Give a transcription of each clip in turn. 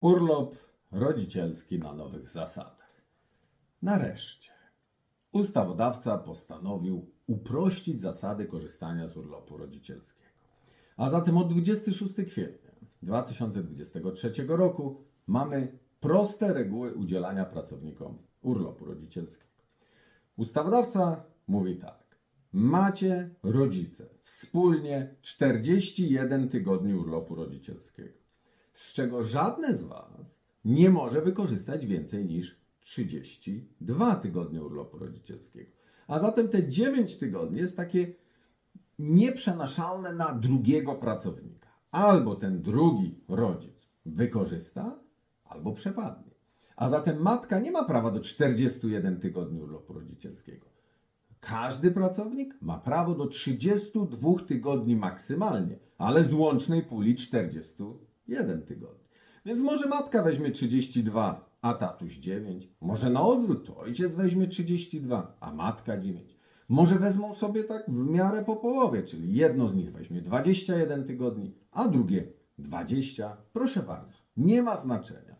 Urlop rodzicielski na nowych zasadach. Nareszcie ustawodawca postanowił uprościć zasady korzystania z urlopu rodzicielskiego. A zatem od 26 kwietnia 2023 roku mamy proste reguły udzielania pracownikom urlopu rodzicielskiego. Ustawodawca mówi tak. Macie rodzice wspólnie 41 tygodni urlopu rodzicielskiego, z czego żadne z Was nie może wykorzystać więcej niż 32 tygodnie urlopu rodzicielskiego. A zatem te 9 tygodni jest takie nieprzenaszalne na drugiego pracownika. Albo ten drugi rodzic wykorzysta, albo przepadnie. A zatem matka nie ma prawa do 41 tygodni urlopu rodzicielskiego. Każdy pracownik ma prawo do 32 tygodni maksymalnie, ale z łącznej puli 41 tygodni. Więc może matka weźmie 32, a tatuś 9. Może na odwrót, ojciec weźmie 32, a matka 9. Może wezmą sobie tak w miarę po połowie, czyli jedno z nich weźmie 21 tygodni, a drugie 20. Proszę bardzo, nie ma znaczenia.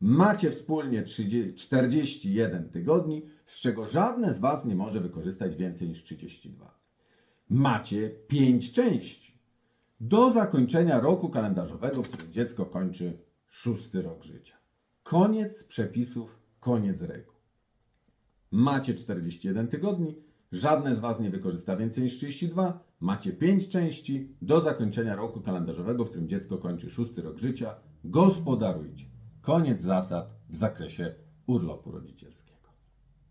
Macie wspólnie 30 41 tygodni, z czego żadne z Was nie może wykorzystać więcej niż 32. Macie 5 części. Do zakończenia roku kalendarzowego, w którym dziecko kończy szósty rok życia. Koniec przepisów, koniec reguł. Macie 41 tygodni, żadne z Was nie wykorzysta więcej niż 32, macie 5 części do zakończenia roku kalendarzowego, w którym dziecko kończy szósty rok życia. Gospodarujcie. Koniec zasad w zakresie urlopu rodzicielskiego.